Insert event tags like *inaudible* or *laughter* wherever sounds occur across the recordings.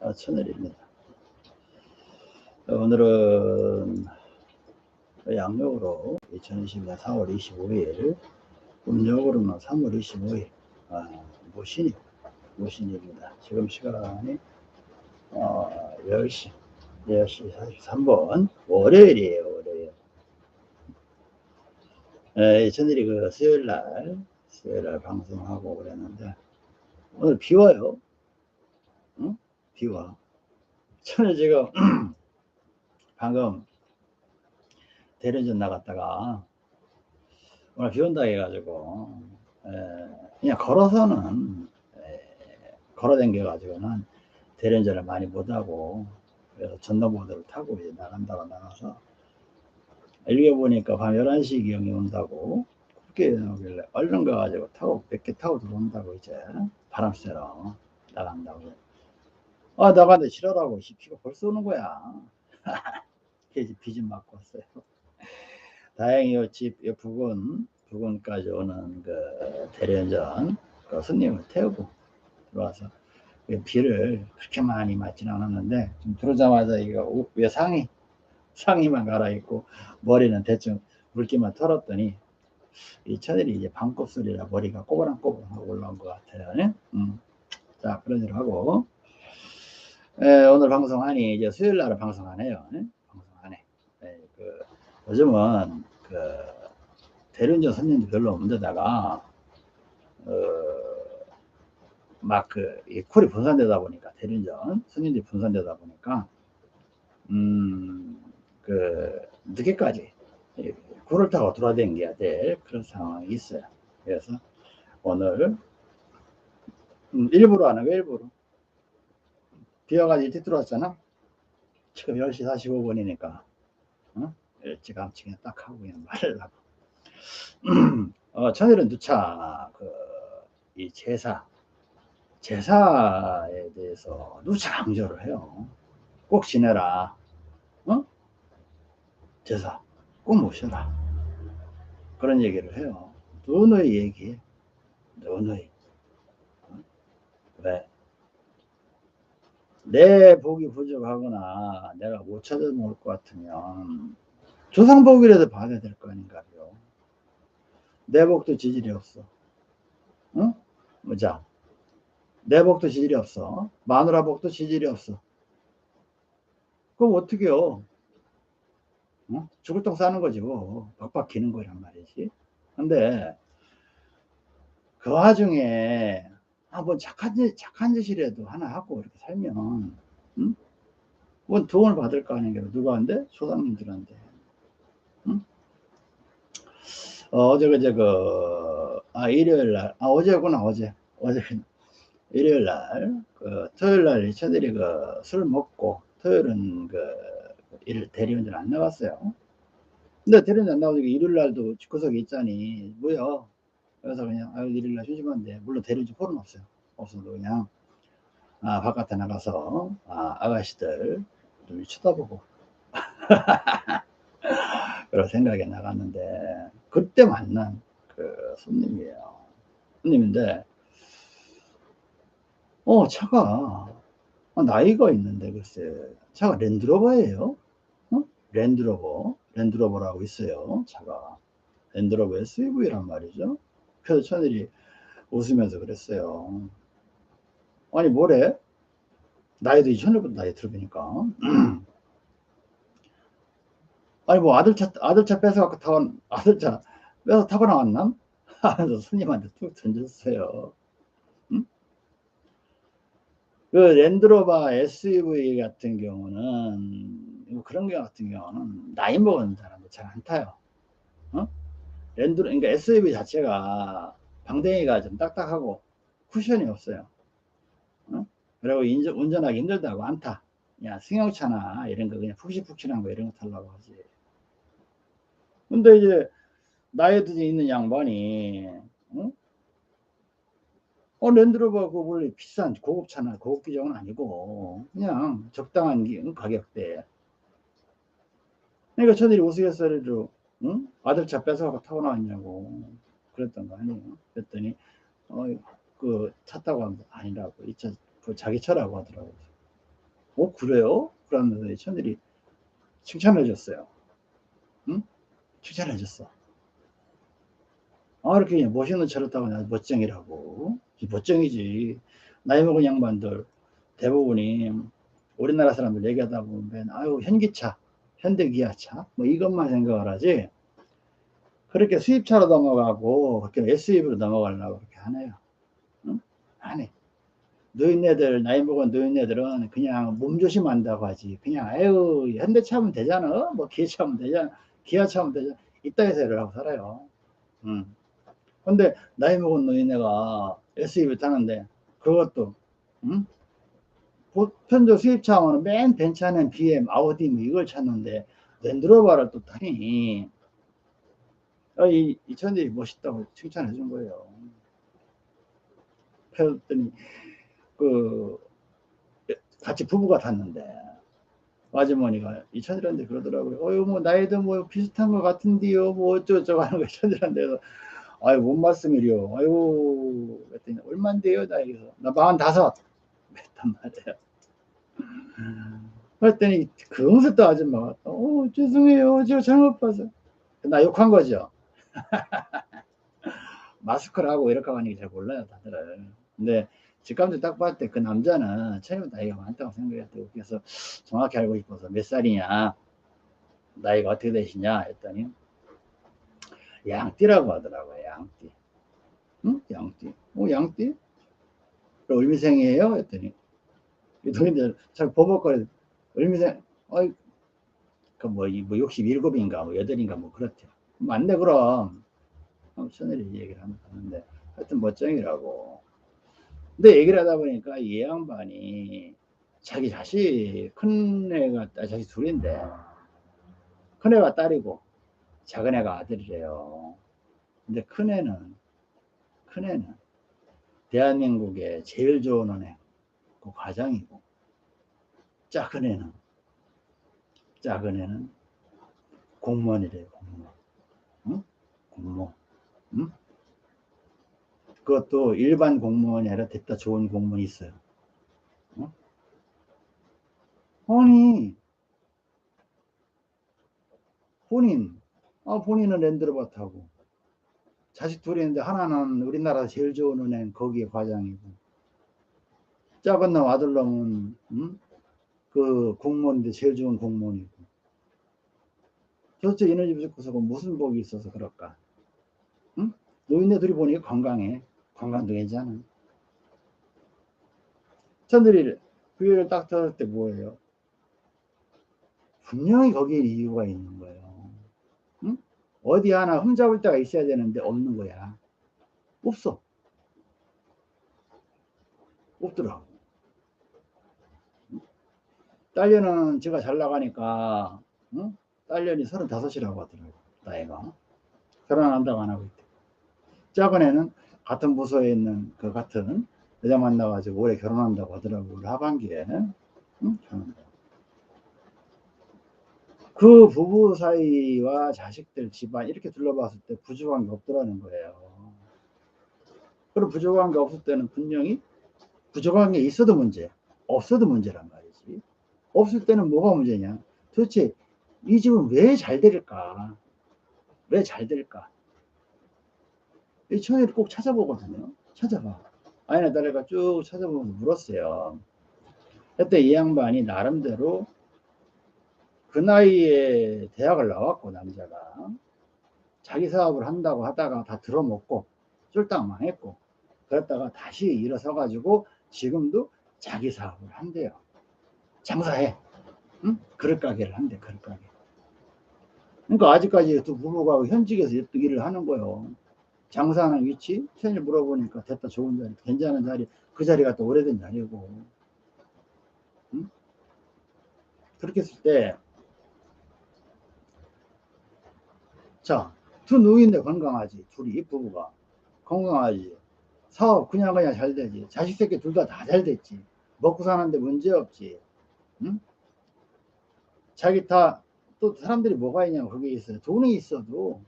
아, 천일입니다. 오늘은 양력으로 2020년 4월 25일, 음력으로는 3월 25일, 아, 모신이, 모신입니다. 지금 시간이 어, 10시, 10시 43분, 월요일이에요, 월요일. 에, 천일이 그 수요일 날, 수요일 날 방송하고 그랬는데, 오늘 비 와요. 응? 비 와. 저는 지금 *clears throat* 방금 대련전 나갔다가 오늘 비 온다 해가지고 에, 그냥 걸어서는 에, 걸어 댕겨가지고는 대련전을 많이 못하고 그래서 전동보드를 타고 이제 나간다고 나가서 읽어보니까 밤 11시 기경이 온다고 그렇게 오길래 얼른 가가지고 타고 몇 개 타고 들어온다고 이제 바람 쐬러 나간다고. 아 나가는데 싫어라고 비가 벌써 오는 거야. *laughs* 그래서 비좀 맞고 왔어요. 다행히 요집 부근 부근까지 오는 그 대련전 그 손님을 태우고 들어와서 그 비를 그렇게 많이 맞지는 않았는데 좀 들어오자마자 이거 왜 상의 상의만 갈아입고 머리는 대충 물기만 털었더니 이 천일이 이제 방꽃소리라 머리가 꼬부랑꼬부랑 올라온 것 같아요. 네? 음. 자, 그런 일 하고. 에, 오늘 방송하니 이제 수요일 날은 방송 안 해요. 네? 방송 안 해. 에, 그, 요즘은 그 대륜전 손님도 별로 없는데다가 어, 막그 콜이 분산되다 보니까 대륜전 손님들이 분산되다 보니까 음 그 늦게까지 굴을 타고 돌아다녀야 될 그런 상황이 있어요. 그래서 오늘 음, 일부러 하는 거 일부러 비와가지고 일찍 들어왔잖아. 지금 10시 45분이니까 어? 일찌감치 그냥 딱 하고 그냥 말을 하고 *clears throat* 어, 천일은 누차 그 이 제사 제사에 대해서 누차 강조를 해요. 꼭 지내라. 어? 제사 꼭 모셔라. 그런 얘기를 해요. 누누이 얘기해. 누누이. 어? 왜? 내 복이 부족하거나 내가 못 찾아 먹을 것 같으면 조상 복이라도 받아야 될 거 아닌가요? 내 복도 지질이 없어. 응? 뭐자? 내 복도 지질이 없어. 마누라 복도 지질이 없어. 그럼 어떻게요? 어? 죽을 똥 싸는 거지 뭐. 박박 기는 거란 말이지. 근데 그 와중에 한번 착한 짓, 착한 짓이라도 하나 하고 이렇게 살면 응? 뭔 도움을 받을 거 아닌가 누구한테? 소장님들한테. 응? 어, 어제 그제 그, 아, 일요일 날, 아, 어제구나, 어제. 어제, *laughs* 일요일 날, 그, 토요일 날, 이차들이 그, 술 먹고, 토요일은 그, 일, 대리운전 안 나갔어요. 근데 대리운전 안 나오니까 일요일 날도 집구석에 있자니, 뭐야. 그래서 그냥, 아, 일요일 날 심심한데, 물론 대리운전 폴은 없어요. 없어도 그냥, 아, 바깥에 나가서, 아, 아가씨들 좀 쳐다보고. *laughs* 그런 생각에 나갔는데, 그때 만난 그 손님이에요. 손님인데, 어, 차가, 어, 나이가 있는데, 글쎄, 차가 랜드로버예요. 어? 랜드로버. 랜드로버라고 있어요. 차가. 랜드로버 SUV란 말이죠. 그래서 천일이 웃으면서 그랬어요. 아니, 뭐래? 나이도 2000년부터 나이 들어보니까. *clears throat* 아니, 뭐, 아들 차, 아들 차 뺏어갖고 타고, 아들 차 뺏어 타고 나왔나? *laughs* 하면서 손님한테 툭 던졌어요. 응? 그 랜드로버 SUV 같은 경우는, 뭐 그런 게 같은 경우는 나이 먹은 사람들 잘안 타요. 어? 랜드로, 그러니까 SUV 자체가 방댕이가 좀 딱딱하고 쿠션이 없어요. 어? 그리고 인전, 운전하기 힘들다고 안 타. 야, 승용차나 이런 거 그냥 푹신푹신한 거 이런 거 타려고 하지. 근데 이제 나이 드 있는 양반이 어? 어 랜드로버 그 원래 비싼 고급차나 고급 기종은 아니고 그냥 적당한 가격대. 그러니까 저들이 우스갯소리로 응? 아들 차 뺏어가고 타고 나왔냐고 그랬던 거 아니에요. 그랬더니 어, 그 찼다고 하면 아니라고 이 차 그 자기 차라고 하더라고요. 어 그래요? 그러면서 이 천일이 칭찬해 줬어요. 응? 칭찬해 줬어. 아 이렇게 멋있는 차를 타고 나 멋쟁이라고 이 멋쟁이지 나이 먹은 양반들 대부분이 우리나라 사람들 얘기하다 보면 아유 현기차 현대기아차 뭐 이것만 생각을 하지 그렇게 수입차로 넘어가고 그렇게 SUV로 넘어가려고 그렇게 하네요. 응? 안 해. 노인네들 나이 먹은 노인네들은 그냥 몸조심 한다고 하지 그냥 아유 현대차 하면 되잖아 뭐 기아차 하면 되잖아 기아차 하면 되잖아 이따위서 일을 하고 살아요. 응. 근데 나이 먹은 노인네가 SUV 타는데 그것도 응? 보편적 수입차 하면 맨 벤츠는 BM, 아우디 뭐 이걸 찾는데 랜드로버를 또 타니 아, 이, 이 천들이 멋있다고 칭찬해 준 거예요. 그랬더니 그 같이 부부가 탔는데 아주머니가 이 천들한테 그러더라고요. 어유 뭐 나이도 뭐 비슷한 것 같은데요. 뭐 어쩌고저쩌고 하는 거예요. 천들한테서 아유 뭔 말씀이려. 아유 그랬더니 얼만데요? 나 마흔 다섯. 했단 말이에요. 그랬더니 금세 또 아줌마가 어 죄송해요. 저 잘못 봐서. 나 욕한 거죠. *laughs* 마스크를 하고 이렇게 하는 게잘 몰라요 다들은 근데 직감도 딱 봤을 때 그 남자는 체력 나이가 많다고 생각했대요 그래서 정확히 알고 싶어서 몇 살이냐 나이가 어떻게 되시냐 했더니 양띠라고 하더라고요 양띠. 응? 양띠. 어 양띠? 을미생이에요? 했더니. 이 동인들 참 버벅거려. 얼미생 어이 그뭐 뭐 67인가 뭐 8인가 뭐 그렇대요. 맞네 그럼. 천일이 얘기를 하는데. 하여튼 멋쟁이라고. 근데 얘기를 하다 보니까 이 양반이 자기 자식 큰 애가 아, 자기 둘인데. 큰 애가 딸이고 작은 애가 아들이래요 근데 큰 애는 큰 애는 대한민국의 제일 좋은 은행 그 과장이고 작은 애는 작은 애는 공무원이래요 공무원 응? 공무원 응? 그것도 일반 공무원이 아니라 됐다 좋은 공무원이 있어요 응? 아니 본인 아 본인은 랜드로버 타고 자식 둘이 있는데 하나는 우리나라 제일 좋은 은행 거기에 과장이고 작은 놈 아들놈은 음? 그 공무원인데 제일 좋은 공무원이고 도대체 이런 집에 서서 무슨 복이 있어서 그럴까 응? 노인네들이 보니까 건강해 건강도 괜찮아 천들이 그일을 딱 들을 때 뭐예요 분명히 거기에 이유가 있는 거예요 응? 어디 하나 흠잡을 데가 있어야 되는데 없는 거야. 없어. 없더라고. 딸려는 제가 잘 나가니까 응? 딸년이 35이라고 하더라고 나이가. 결혼한다고 안 하고 있대. 작은 애는 같은 부서에 있는 그 같은 여자 만나가지고 올해 결혼한다고 하더라고 올 하반기에 응? 그 부부 사이와 자식들 집안 이렇게 둘러봤을 때 부족한 게 없더라는 거예요 그리고 부족한 게 없을 때는 분명히 부족한 게 있어도 문제 없어도 문제란 말이에요 없을 때는 뭐가 문제냐? 도대체 이 집은 왜 잘 될까? 왜 잘 될까? 이 처음에 꼭 찾아보거든요. 찾아봐. 아니나 딸애가 쭉 찾아보면서 물었어요. 그때 이 양반이 나름대로 그 나이에 대학을 나왔고 남자가 자기 사업을 한다고 하다가 다 들어먹고 쫄딱 망했고 그랬다가 다시 일어서 가지고 지금도 자기 사업을 한대요. 장사해. 응? 그릇 가게를 한대, 그릇 가게. 그러니까 아직까지 두 부부가 현직에서 일을 하는 거예요. 장사하는 위치, 천일 물어보니까 됐다 좋은 자리, 괜찮은 자리, 그 자리가 또 오래된 자리고. 응? 그렇게 했을 때, 자, 두 누이인데 건강하지. 둘이 부부가. 건강하지. 사업 그냥 그냥 잘 되지. 자식 새끼 둘 다 다 잘 됐지. 먹고 사는데 문제 없지. 응? 자기 다 또 사람들이 뭐가 있냐고 거기에 있어요. 돈이 있어도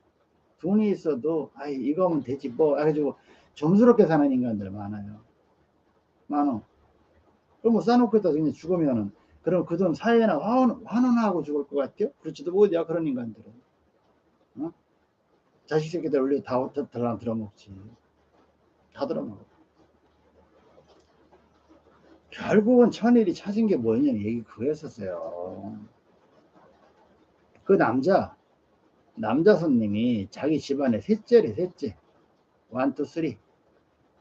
돈이 있어도 아이 이거면 되지 뭐 해가지고 점스럽게 사는 인간들 많아요. 많어. 그럼 뭐 싸놓고 있다 그냥 죽으면은 그럼 그 돈 사회나 환원, 환원하고 죽을 것 같아요? 그렇지도 못이야 그런 인간들은. 어? 자식 새끼들 원래 다 들랑 들어먹지. 다 들어먹어. 결국은 천일이 찾은 게 뭐냐 얘기 그거였었어요. 그 남자 남자 손님이 자기 집안에 셋째래 셋째 원 투 쓰리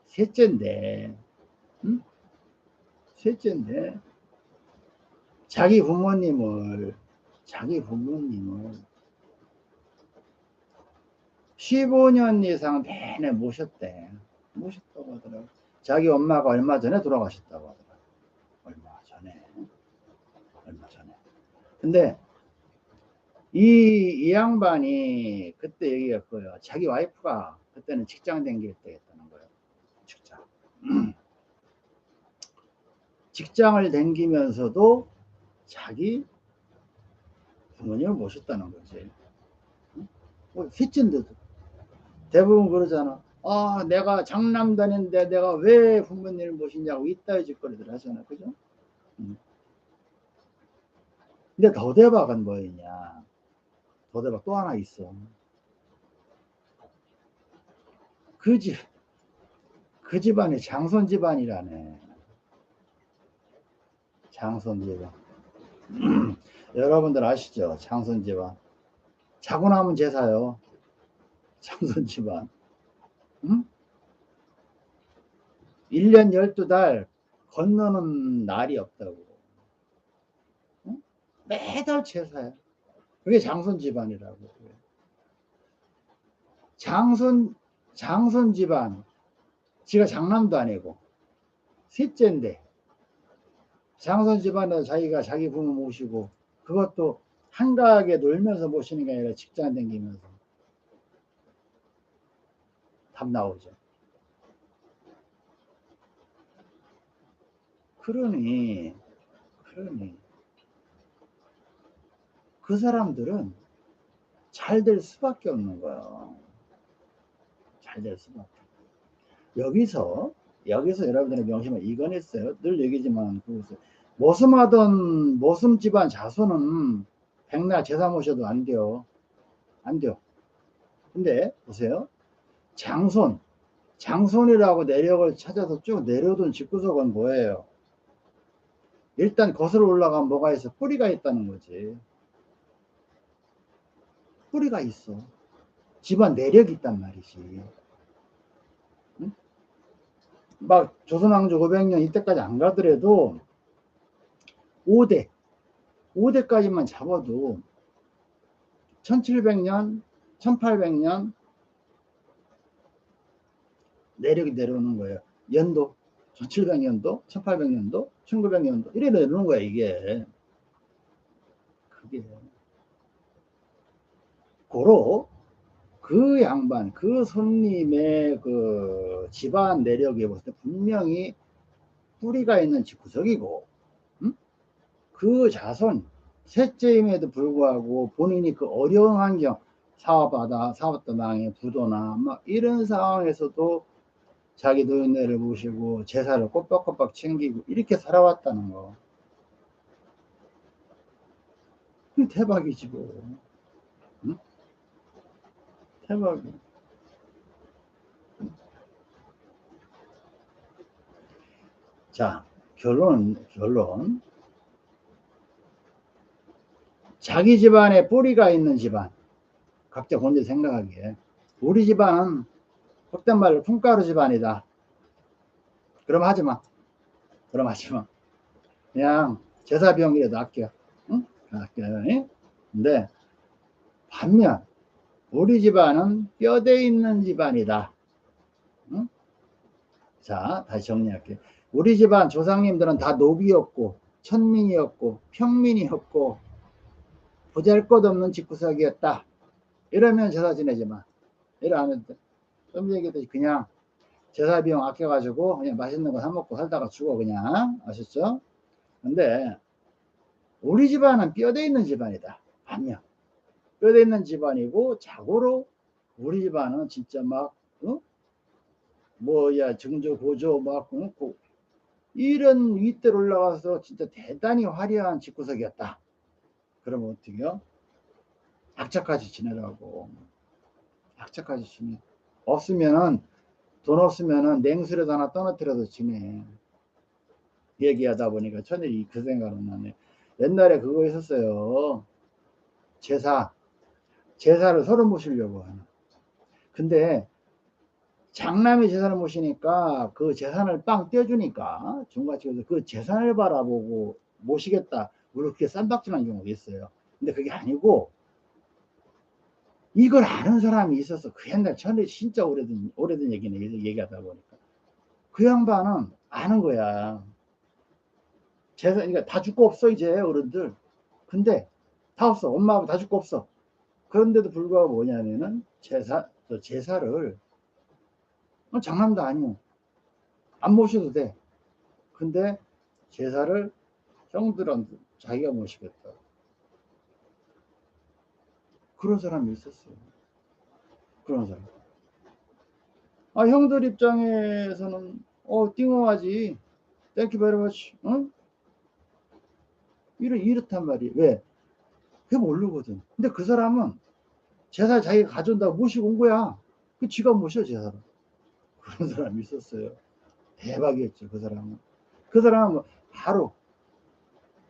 셋째인데 응? 셋째인데 자기 부모님을 자기 부모님을 15년 이상 내내 모셨대 모셨다고 하더라고 자기 엄마가 얼마 전에 돌아가셨다고 하더라고 얼마 전에 얼마 전에 근데 이, 이 양반이 그때 얘기했고요. 자기 와이프가 그때는 직장 댕길 때 했다는 거예요. 직장. *clears throat* 직장을 댕기면서도 자기 부모님을 모셨다는 거지. 뭐, 셋째인데도. 대부분 그러잖아. 아, 내가 장남 다닌데 내가 왜 부모님을 모시냐고 이따위 짓거리들 하잖아. 그죠? 근데 더 대박은 뭐였냐. 더대박 또 하나 있어. 그 집, 그 집안이 장손 집안이라네. 장손 집안. *clears throat* 여러분들 아시죠? 장손 집안. 자고 나면 제사요. 장손 집안. 응? 1년 12달 건너는 날이 없다고. 응? 매달 제사야. 그게 장손 집안이라고. 장손, 장손 집안. 지가 장남도 아니고, 셋째인데, 장손 집안에서 자기가 자기 부모 모시고, 그것도 한가하게 놀면서 모시는 게 아니라 직장 다니면서. 답 나오죠. 그러니, 그러니, 그 사람들은 잘 될 수밖에 없는 거예요. 잘 될 수밖에. 여기서 여기서 여러분들의 명심을 이건 했어요. 늘 얘기지만 그것을 모슴하던 모슴 집안 자손은 백날 제사 모셔도 안 돼요. 안 돼요. 근데 보세요. 장손 장손이라고 내력을 찾아서 쭉 내려오던 집구석은 뭐예요? 일단 거슬러 올라가면 뭐가 있어? 뿌리가 있다는 거지. 뿌리가 있어. 집안 내력이 있단 말이지. 응? 막 조선왕조 500년 이때까지 안 가더라도 5대, 5대까지만 잡아도 1700년, 1800년 내력이 내려오는 거예요. 연도, 1700년도, 1800년도, 1900년도 이래 내려오는 거야 이게. 그게 고로 그 양반, 그 손님의 그 집안 내력에 봤을 때 분명히 뿌리가 있는 집구석이고, 음? 그 자손, 셋째임에도 불구하고 본인이 그 어려운 환경, 사업하다, 사업도 망해, 부도나, 막 이런 상황에서도 자기 노인네를 모시고 제사를 꼬박꼬박 챙기고 이렇게 살아왔다는 거. 대박이지 뭐. 대박이. 자, 결론, 결론. 자기 집안에 뿌리가 있는 집안. 각자 혼자 생각하기에. 우리 집안은 속된 말로 품가루 집안이다. 그럼 하지 마. 그럼 하지 마. 그냥 제사 비용이라도 아껴. 응? 아껴. 응? 근데 반면 우리 집안은 뼈대 있는 집안이다. 응? 자, 다시 정리할게요. 우리 집안 조상님들은 다 노비였고, 천민이었고, 평민이었고, 보잘 것 없는 집구석이었다. 이러면 제사 지내지 마. 이러면 좀 얘기했듯이 그냥 제사 비용 아껴가지고 그냥 맛있는 거 사 먹고 살다가 죽어 그냥 아셨죠? 근데 우리 집안은 뼈대 있는 집안이다. 아니야. 뼈대 있는 집안이고 자고로 우리 집안은 진짜 막 어? 뭐야 증조 고조 막 응? 고- 이런 윗대 올라가서 진짜 대단히 화려한 집구석이었다. 그러면 어떻게요? 악착같이 지내라고. 악착같이 지내. 없으면은 돈 없으면은 냉수라도 하나 떠나뜨려서 지내. 얘기하다 보니까 천일이 그 생각은 나네. 옛날에 그거 있었어요. 제사. 제사를 서로 모시려고 하는. 근데 장남이 재산을 모시니까 그 재산을 빵 떼어주니까 중과측에서 그 재산을 바라보고 모시겠다. 그게 쌈박질한 경우가 있어요. 근데 그게 아니고 이걸 아는 사람이 있어서 그 옛날 전에 진짜 오래된 오래된 얘기네 얘기하다 보니까 그 양반은 아는 거야. 재산 그러니까 다 죽고 없어 이제 어른들. 근데 다 없어. 엄마 아빠 다 죽고 없어. 그런데도 불구하고 뭐냐면은 제사 저 제사를 어, 장난도 아니고 안 모셔도 돼. 근데 제사를 형들한테 자기가 모시겠다. 그런 사람이 있었어요. 그런 사람. 아 형들 입장에서는 어 띵어하지. 땡큐 베리 머치. 응? 이렇 이렇단 말이에요. 왜? 그게 모르거든. 근데 그 사람은 제사 자기가 가져온다고 모시고 온 거야. 그 지가 모셔 제사를. 그런 사람이 있었어요. 대박이었죠, 그 사람은. 그 사람은 바로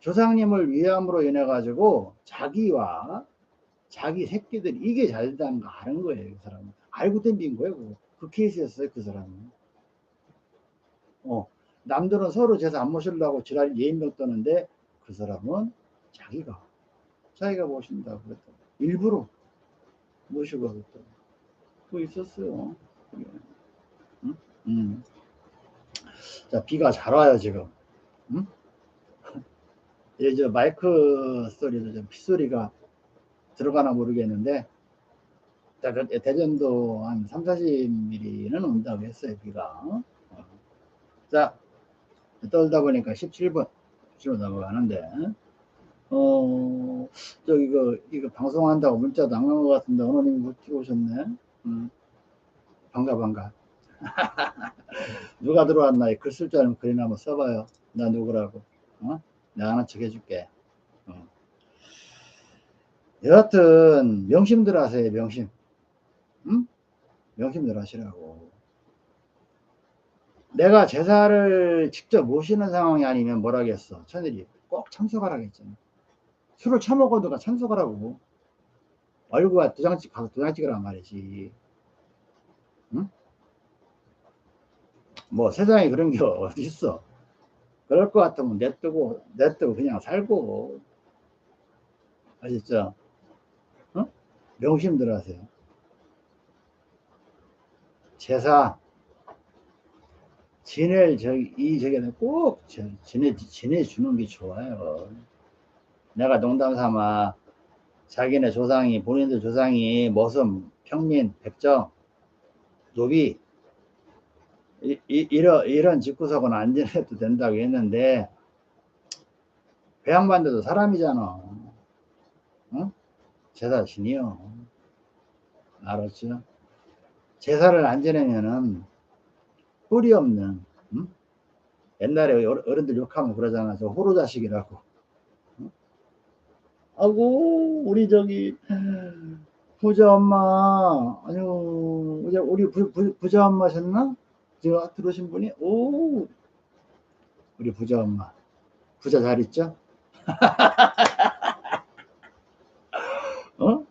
조상님을 위함으로 인해 가지고 자기와 자기 새끼들이 이게 잘 된다는 거 아는 거예요, 그 사람은. 알고 덤빈 거예요. 그 케이스였어요, 그 사람은. 어, 남들은 서로 제사 안 모시려고 지랄 예인명 떠는데 그 사람은 자기가, 자기가 모신다고 그랬다. 일부러 모시고 그랬다. 그거 있었어요. 그게. 응? 음. 자, 비가 잘 와요, 지금. 응? *laughs* 이제 마이크 소리도 좀 빗소리가 들어가나 모르겠는데, 자, 그 대전도 한 3, 40mm는 온다고 했어요, 비가. 어. 자, 떨다 보니까 17분, 17분 넘어가는데, 어, 저, 이거, 이거 방송한다고 문자도 안 간 것 같은데, 어머님이 못 들어오셨네. 음. 반가, 반가. *laughs* 누가 들어왔나, 글쓸 줄 알면 글이나 한번 써봐요. 나 누구라고. 어? 내가 아는 척 해줄게. 어. 여하튼, 명심들 하세요, 명심. 응? 명심들 하시라고. 내가 제사를 직접 모시는 상황이 아니면 뭐라겠어. 천일이 꼭 참석하라고 했잖아. 술을 처먹어도 가 참석하라고. 얼굴과 도장찍 가서 도장 찍으란 말이지. 응? 뭐 세상에 그런 게 어디 있어. 그럴 것 같으면 냅두고, 냅두고 그냥 살고. 아셨죠? 어? 명심들 하세요. 제사, 지낼, 저기, 이, 저기는 꼭, 저, 지내, 지내 주는 게 좋아요. 내가 농담 삼아, 자기네 조상이, 본인들 조상이, 머슴, 평민, 백정, 노비, 이, 이, 이런, 이런 집구석은 안 지내도 된다고 했는데, 그 양반들도 사람이잖아. 응? 제사 신이요. 알았죠? 제사를 안 지내면은, 뿔이 없는, 응? 옛날에 어른- 어른들 욕하면 그러잖아. 저 호로 자식이라고. 응? 아고, 우리 저기, 부자 엄마, 아니요, 우리, 우리 부자 엄마셨나? 지금 들어오신 분이, 오, 우리 부자 엄마. 부자 잘 있죠? *laughs* 어?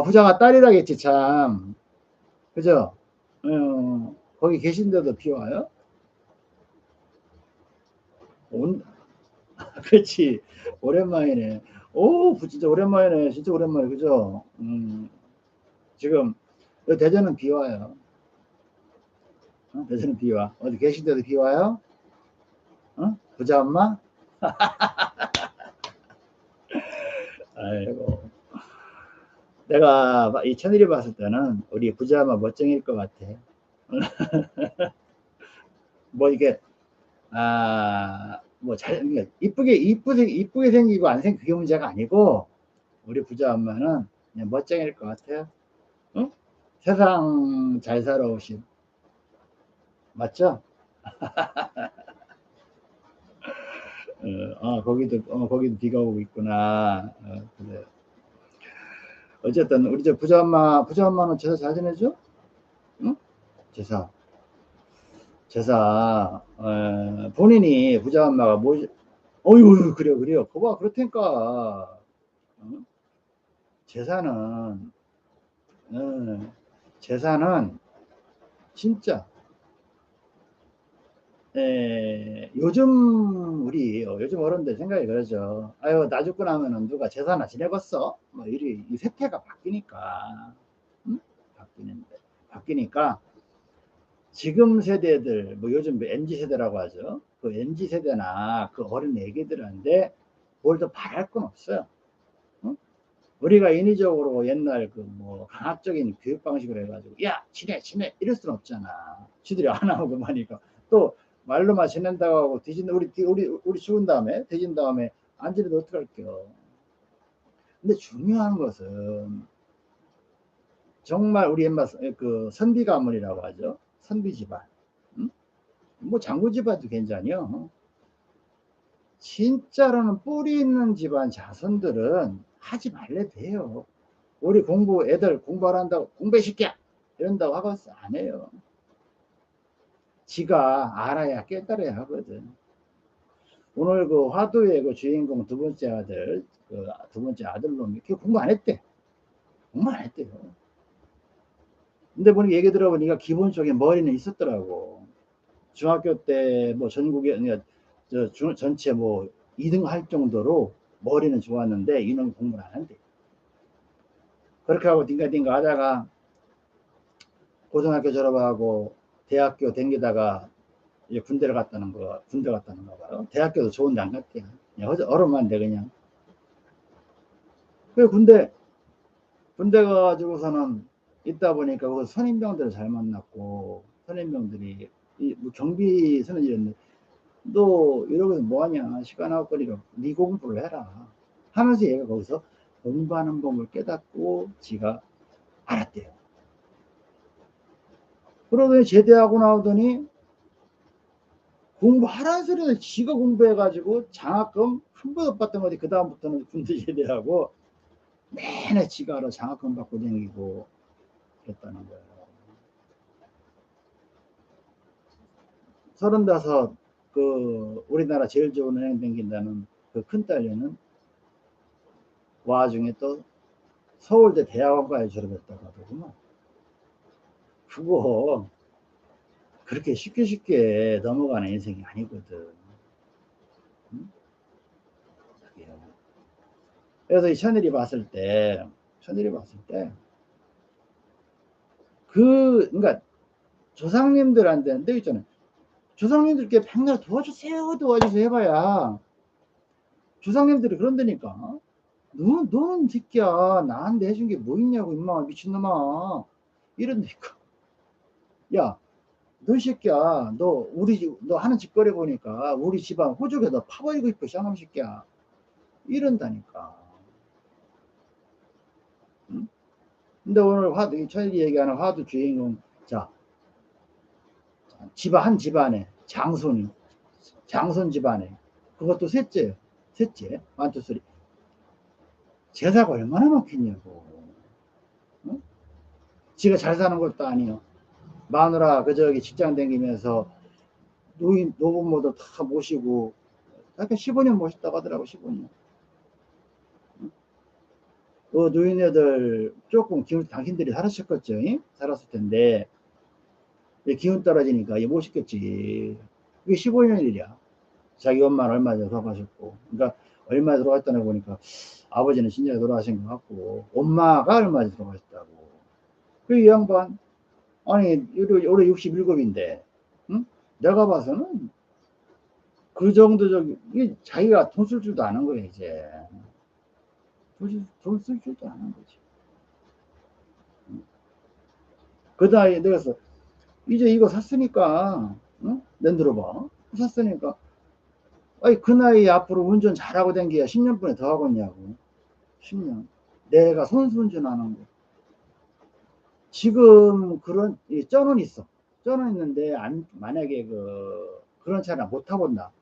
아, 부자가 딸이라겠지, 참. 그죠? 어, 거기 계신데도 비 와요? 온, *laughs* 그렇지. 오랜만이네. 오, 부- 진짜 오랜만이네. 진짜 오랜만에, 그죠? 음, 지금, 대전은 비 와요. 어? 대전은 비 와. 어디 계신데도 비 와요? 어? 부자 엄마? *laughs* 아이고. 내가 이 천일이 봤을 때는 우리 부자 엄마 멋쟁일 것 같아. *laughs* 뭐 이게 아, 뭐 잘, 그러니까 이쁘게, 이쁘게, 이쁘게 생기고 안 생기, 그게 문제가 아니고, 우리 부자 엄마는 그냥 멋쟁일 것 같아요. 응? 세상 잘 살아오신, 맞죠? *laughs* 어, 아, 거기도, 어, 거기도 비가 오고 있구나. 어, 그래. 어쨌든, 우리 저 부자 엄마, 부자 엄마는 제사 잘 지내죠? 응? 제사. 제사, 어, 본인이 부자 엄마가 뭐, 어유 그래요, 그래요. 그거 그렇다니까. 응? 제사는, 어, 제사는 진짜 에, 요즘 우리 어, 요즘 어른들 생각이 그러죠. 아유 나 죽고 나면은 누가 제사나 지내겠어? 뭐 이리 이 세태가 바뀌니까 응? 바뀌는데 바뀌니까 지금 세대들 뭐 요즘 MZ 세대라고 하죠. 그 MZ 세대나 그 어린 애기들한테 뭘 더 바랄 건 없어요. 응? 우리가 인위적으로 옛날 그 뭐 강압적인 교육 방식으로 해가지고 야 지내 지내 이럴 수는 없잖아. 지들이 안 하고 그만이니까 또 말로만 지낸다고 하고 뒤진 우리 우리 우리 죽은 다음에 뒤진 다음에 안 지내도 어떡할게요. 근데 중요한 것은 정말 우리 옛말 그 선비 가문이라고 하죠. 선비 집안. 응? 뭐 장군 집안도 괜찮요. 진짜로는 뿌리 있는 집안 자손들은 하지 말래 돼요. 우리 공부 애들 공부한다고 공부시켜 이런다고 하고 안 해요. 지가 알아야 깨달아야 하거든. 오늘 그 화두의 그 주인공 두 번째 아들, 그 두 번째 아들놈이 그 공부 안 했대. 공부 안 했대요. 근데 보니까 얘기 들어보니까 기본적인 머리는 있었더라고. 중학교 때 뭐 전국에, 그러니까 저 중, 전체 뭐 2등 할 정도로 머리는 좋았는데 이놈 공부를 안 한대. 그렇게 하고 딩가딩가 하다가 고등학교 졸업하고 대학교 댕기다가 군대를 갔다는 거, 군대 갔다는 거 봐요. 대학교도 좋은데 안 갔대요. 그냥 얼음만 돼, 그냥. 그 군대, 군대 가가지고서는 있다 보니까 그 선임병들을 잘 만났고, 선임병들이 이 뭐 경비 선임이었는데, 너 이러고서 뭐하냐, 시간 아웃거리가 네 공부를 해라. 하면서 얘가 거기서 공부하는 법을 깨닫고 지가 알았대요. 그러더니 제대하고 나오더니 공부하라는 소리는 지가 공부해가지고 장학금 한 번도 받던 거지. 그 다음부터는 군대 제대하고 내내 지가 알아 장학금 받고 다니고 그랬다는 거예요. 서른다섯 그 우리나라 제일 좋은 은행 댕긴다는 그 큰딸녀는 와중에 또 서울대 대학원까지 졸업했다고 하더구만. 그거 그렇게 쉽게 쉽게 넘어가는 인생이 아니거든. 응? 그래서 이 천일이 봤을 때, 천일이 봤을 때, 그, 그러니까 조상님들한테, 데 있잖아요. 조상님들께 백날 도와주세요, 도와주세요 해봐야, 조상님들이 그런다니까. 너, 너는 새끼야, 나한테 해준 게 뭐 있냐고, 임마, 미친놈아. 이런다니까. 야, 너 새끼야, 너 우리 집, 너 하는 짓거리 보니까 우리 집안 호적에 너 파버리고 싶어, 쌍놈 새끼야. 이런다니까. 응? 근데 오늘 화두, 천일이 얘기하는 화두 주인공, 자, 집안, 한 집안에, 장손이, 장손 집안에, 그것도 셋째요. 셋째, 완투 소리. 제사가 얼마나 많겠냐고. 응? 지가 잘 사는 것도 아니요. 마누라 그 저기 직장 다니면서 노인 노부모들 다 모시고 약간 15년 모셨다고 하더라고 15년 그 노인네들 조금 기운 당신들이 살았었겠죠 살았을 텐데. 기운 떨어지니까 못 시켰지. 그게 15년 일이야. 자기 엄마는 얼마 전에 돌아가셨고. 그러니까 얼마 전에 돌아갔다는 보니까 아버지는 신장에 돌아가신 것 같고 엄마가 얼마 전에 돌아가셨다고. 그이 양반 아니, 올해 67인데, 응? 내가 봐서는 그 정도 저기, 자기가 돈 쓸 줄도 아는 거야, 이제. 돈 쓸 줄도 아는 거지. 응? 그 다음에 내가 서 이제 이거 샀으니까, 응? 낸 들어봐. 샀으니까. 아니, 그 나이에 앞으로 운전 잘하고 댕겨야 10년 분에 더 하겠냐고. 10년. 내가 선수 운전하는 거. 지금 그런 쩌는 있어. 쩌는 있는데 안 만약에 그 그런 차를 못 타본다.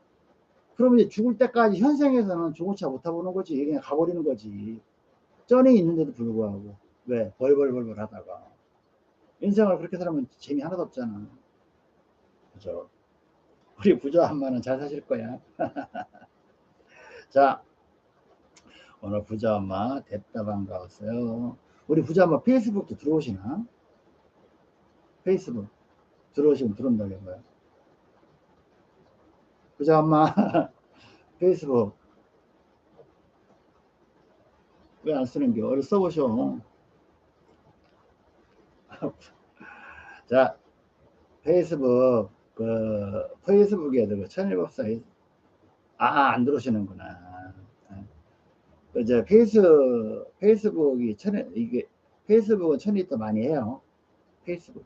그러면 이제 죽을 때까지 현생에서는 좋은 차 못 타보는 거지. 그냥 가버리는 거지. 쩌이 있는데도 불구하고 왜 벌벌벌벌 하다가 인생을 그렇게 살면 재미 하나도 없잖아. 그죠? 우리 부자 엄마는 잘 사실 거야. *laughs* 자, 오늘 부자 엄마 됐다 반가웠어요. 우리 부자 엄마 페이스북도 들어오시나? 페이스북 들어오시면 들어온다고 해봐요. 부자 엄마 *laughs* 페이스북 왜 안 쓰는 게 얼른 써보쇼. *laughs* 자, 페이스북 그 페이스북에도 그 천일법사에 아, 안 들어오시는구나. 그 이제 페이스 페이스북이 천 이게 페이스북은 천일도 많이 해요. 페이스북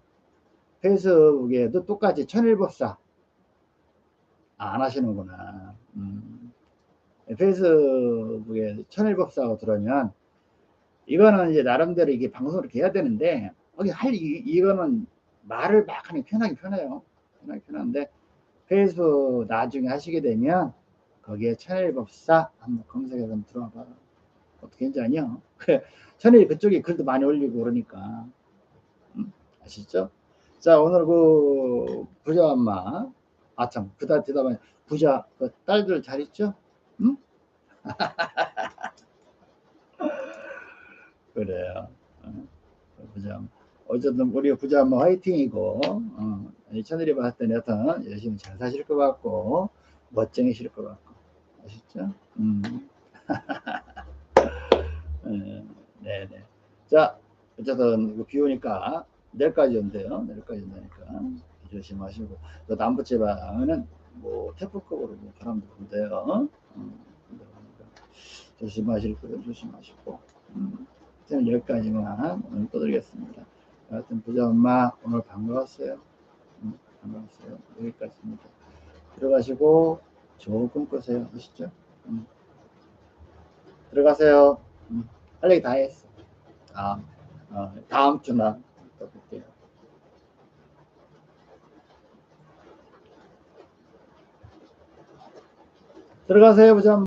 페이스북에도 똑같이 천일법사 아, 안 하시는구나. 음. 페이스북에 천일법사가 들어오면 이거는 이제 나름대로 이게 방송을 이렇게 해야 되는데 여기 할 이, 이거는 말을 막 하니 편하긴 편해요. 편하긴 편한데 페이스북 나중에 하시게 되면 거기에 천일법사 한번 검색해서 한번 들어와 봐. 어떻게 했는지 아니야? 천일 그쪽에 글도 많이 올리고 그러니까 음, 아시죠? 자 오늘 그 부자 엄마 아 참 그다 대답하니 부자 그 딸들 잘 있죠? 응? *laughs* 그래요. 어, 부자 엄마. 어쨌든 우리 부자 엄마 화이팅이고 어, 이 천일이 봤을 때는 여튼 열심히 잘 사실 것 같고 멋쟁이실 것 같고 아시죠? 음. *laughs* 네, 네네. 자, 어쨌든 이거 비 오니까 내일까지 온대요. 내일까지 온다니까 조심하시고 또 남부지방은 뭐 태풍급으로 뭐 바람도 분대요. 음, 그러니까 조심하실 거요 조심하시고 음, 저는 여기까지만 오늘 떠드리겠습니다. 하여튼 부자 엄마 오늘 반가웠어요. 음, 반가웠어요. 여기까지입니다. 들어가시고 좋은 꿈 꾸세요. 아시죠? 음. 들어가세요. 얘기 다 했어. 다음, 어, 다음 주나 또 볼게요. 들어가세요, 부장.